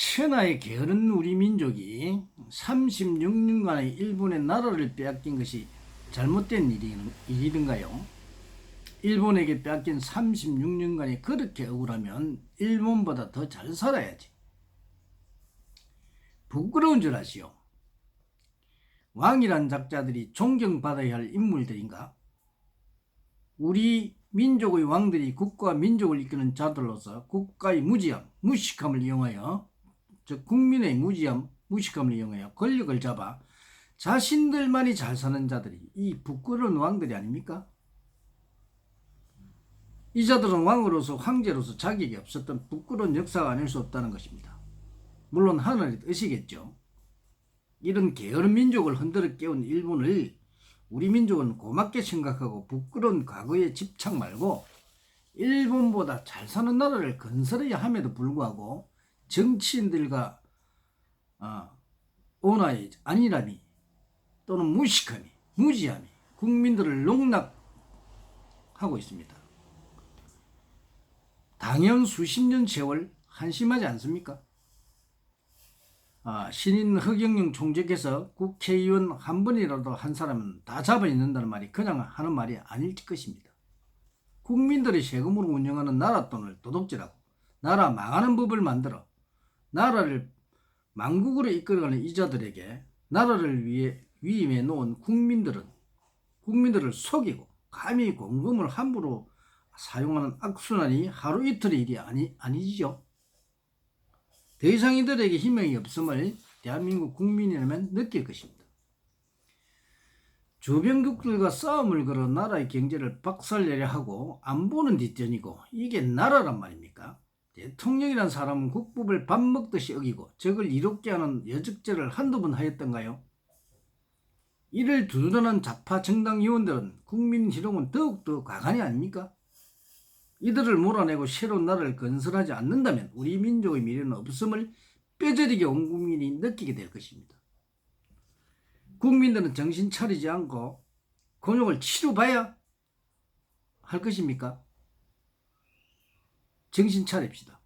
천하의 게으른 우리 민족이 36년간의 일본의 나라를 빼앗긴 것이 잘못된 일이, 일이든가요? 일본에게 빼앗긴 36년간이 그렇게 억울하면 일본보다 더 잘 살아야지. 부끄러운 줄 아시오. 왕이란 작자들이 존경받아야 할 인물들인가? 우리 민족의 왕들이 국가와 민족을 이끄는 자들로서 국가의 무지함, 무식함을 이용하여 즉 국민의 무지함, 무식함을 이용하여 권력을 잡아 자신들만이 잘 사는 자들이 이 부끄러운 왕들이 아닙니까? 이 자들은 왕으로서 황제로서 자격이 없었던 부끄러운 역사가 아닐 수 없다는 것입니다. 물론 하늘의 뜻이겠죠. 이런 게으른 민족을 흔들어 깨운 일본을 우리 민족은 고맙게 생각하고 부끄러운 과거에 집착 말고 일본보다 잘 사는 나라를 건설해야 함에도 불구하고 정치인들과 아, 온화의 안일함이 또는 무식함이 무지함이 국민들을 농락하고 있습니다. 당연 수십 년 세월 한심하지 않습니까? 아, 신인 허경영 총재께서 국회의원 한 번이라도 한 사람은 다 잡아 있는다는 말이 그냥 하는 말이 아닐 것입니다. 국민들의 세금으로 운영하는 나라 돈을 도둑질하고 나라 망하는 법을 만들어 나라를 망국으로 이끌어가는 이자들에게 나라를 위해 위임해 놓은 국민들은 국민들을 속이고 감히 공금을 함부로 사용하는 악순환이 하루 이틀의 일이 아니, 아니지요. 더 이상 이들에게 희망이 없음을 대한민국 국민이라면 느낄 것입니다. 주변국들과 싸움을 걸어 나라의 경제를 박살내려 하고 안 보는 뒷전이고 이게 나라란 말입니까? 대통령이란 사람은 국법을 밥 먹듯이 어기고 적을 이롭게 하는 여적죄를 한두 번 하였던가요? 이를 두둔하는 좌파 정당 의원들은 국민 희롱은 더욱더 과간이 아닙니까? 이들을 몰아내고 새로운 나라를 건설하지 않는다면 우리 민족의 미래는 없음을 뼈저리게 온 국민이 느끼게 될 것입니다. 국민들은 정신 차리지 않고 곤욕을 치러봐야 할 것입니까? 정신 차립시다.